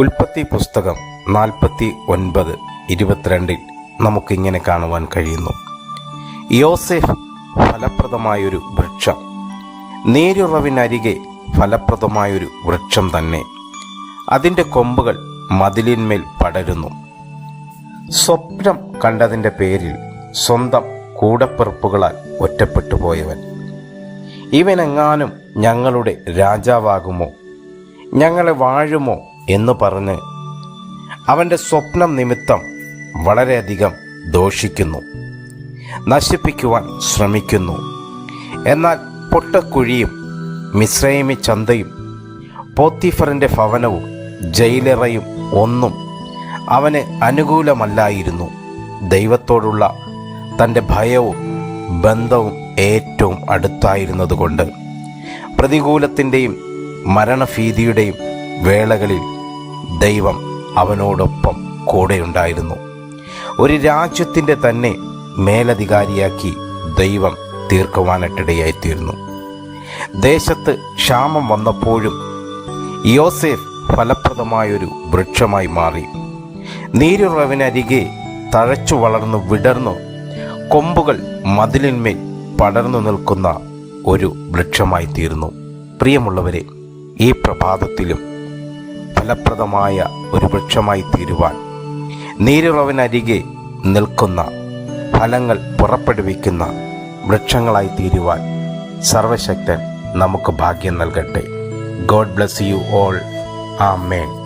ഉൽപ്പത്തി പുസ്തകം നാൽപ്പത്തി ഒൻപത് ഇരുപത്തിരണ്ടിൽ നമുക്കിങ്ങനെ കാണുവാൻ കഴിയുന്നു. യോസെഫ് ഫലപ്രദമായൊരു വൃക്ഷം. നേരുറവിനരികെ ഫലപ്രദമായൊരു വൃക്ഷം തന്നെ. അതിന്റെ കൊമ്പുകൾ മതിലിന്മേൽ പടരുന്നു. സ്വപ്നം കണ്ടതിന്റെ പേരിൽ സ്വന്തം കൂടപ്പിറപ്പുകളാൽ ഒറ്റപ്പെട്ടു പോയവൻ. ഇവനെങ്ങാനും ഞങ്ങളുടെ രാജാവാകുമോ? ഞങ്ങളെ വാഴുമോ? എന്ന് പറഞ്ഞ് അവന്റെ സ്വപ്നം നിമിത്തം വളരെയധികം ദോഷിക്കുന്നു. നശിപ്പിക്കുവാൻ ശ്രമിക്കുന്നു. എന്നാൽ പൊട്ടക്കുഴിയും മിശ്രൈമി ചന്തയും പോത്തിഫറിന്റെ ഭവനവും ജയിലറയും ഒന്നും അവന് അനുകൂലമല്ലായിരുന്നു. ദൈവത്തോടുള്ള തന്റെ ഭയവും ബന്ധവും ഏറ്റവും അടുത്തായിരുന്നതുകൊണ്ട്. പ്രതികൂലത്തിന്റെയും മരണഭീതിയുടെയും വേളകളിൽ ദൈവം അവനോടൊപ്പം കൂടെയുണ്ടായിരുന്നു. ഒരു രാജ്യത്തിന്റെ തന്നെ മേലധികാരിയാക്കി ദൈവം തീർക്കുവാനായിട്ടിടയായിത്തീർന്നു ദേശത്ത് ക്ഷാമം വന്നപ്പോഴും യോസേഫ് ഫലപ്രദമായൊരു വൃക്ഷമായി മാറി. നീരുറവിനരികെ തഴച്ചു വളർന്നു വിടർന്നു കൊമ്പുകൾ മതിലിന്മേൽ പടർന്നു നിൽക്കുന്ന ഒരു വൃക്ഷമായി തീർന്നു പ്രിയമുള്ളവരെ ഈ പ്രഭാതത്തിലും ഫലപ്രദമായ ഒരു വൃക്ഷമായി തീരുവാൻ. നീരുറവിനരികെ നിൽക്കുന്ന ഫലങ്ങൾ പുറപ്പെടുവിക്കുന്ന വൃക്ഷങ്ങളായി തീരുവാൻ സർവശക്തൻ നമുക്ക് ഭാഗ്യം നൽകട്ടെ. ഗോഡ് ബ്ലെസ് യു ഓൾ ആ മേൻ